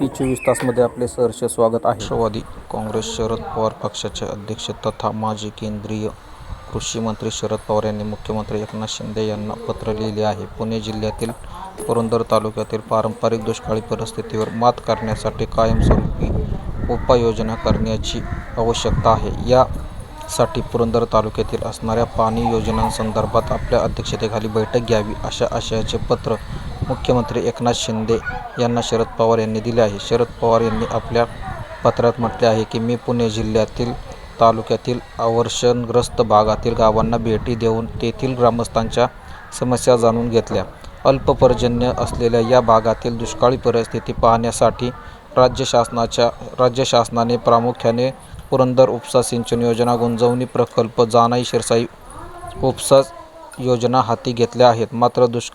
P चोवीस तासमध्ये आपले सहर्ष स्वागत आहे. राष्ट्रवादी काँग्रेस शरद पवार पक्षाचे अध्यक्ष तथा माजी केंद्रीय कृषी मंत्री शरद पवार यांनी मुख्यमंत्री एकनाथ शिंदे यांना पत्र लिहिले आहे. पुणे जिल्ह्यातील पुरंदर तालुक्यातील पारंपरिक दुष्काळी परिस्थितीवर मात करण्यासाठी कायमस्वरूपी उपाययोजना करण्याची आवश्यकता आहे. या साठी पुरंदर तालुक्यातील असणाऱ्या पाणी योजनांसंदर्भात आपल्या अध्यक्षतेखाली बैठक घ्यावी अशा आशयाचे पत्र मुख्यमंत्री एकनाथ शिंदे यांना शरद पवार यांनी दिले आहे. शरद पवार यांनी आपल्या पत्रात म्हटले आहे की मी पुणे जिल्ह्यातील तालुक्यातील अवर्षणग्रस्त भागातील गावांना भेटी देऊन तेथील ग्रामस्थांच्या समस्या जाणून घेतल्या. अल्प पर्जन्य असलेल्या या भागातील दुष्काळी परिस्थिती पाहण्यासाठी राज्य शासनाच्या राज्य शासनाने प्रामुख्याने पुरंदर उपसा सिंचन योजना गुंजवणी प्रकल्प जानाई शिरसाई उपसा योजना हाती घेतल्या आहेत. मात्र दुष्क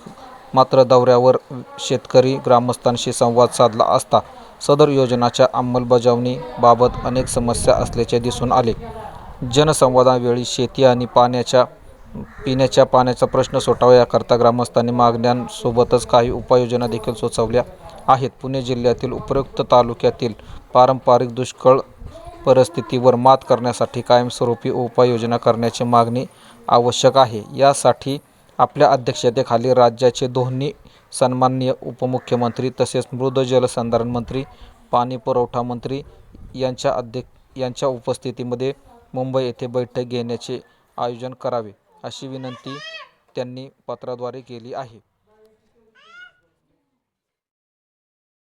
मात्र दौऱ्यावर शेतकरी ग्रामस्थांशी संवाद साधला असता सदर योजनाच्या अंमलबजावणीबाबत अनेक समस्या असल्याचे दिसून आले. जनसंवादावेळी शेती आणि पाण्याच्या पिण्याच्या पाण्याचा प्रश्न सुटावा याकरता ग्रामस्थांनी मागण्यांसोबतच काही उपाययोजना देखील सुचवल्या आहेत. पुणे जिल्ह्यातील उपयुक्त तालुक्यातील पारंपरिक दुष्काळ परिस्थितीवर मात करण्यासाठी कायमस्वरूपी उपाययोजना करण्याची मागणी आवश्यक आहे. यासाठी आपल्या अध्यक्षतेखाली राज्याचे दोन्ही सन्माननीय उपमुख्यमंत्री तसेच मृद जलसंधारण मंत्री पाणी पुरवठा मंत्री यांच्या अध्यक्ष यांच्या उपस्थितीमध्ये मुंबई येथे बैठक घेण्याचे आयोजन करावे अशी विनंती त्यांनी पत्राद्वारे केली आहे.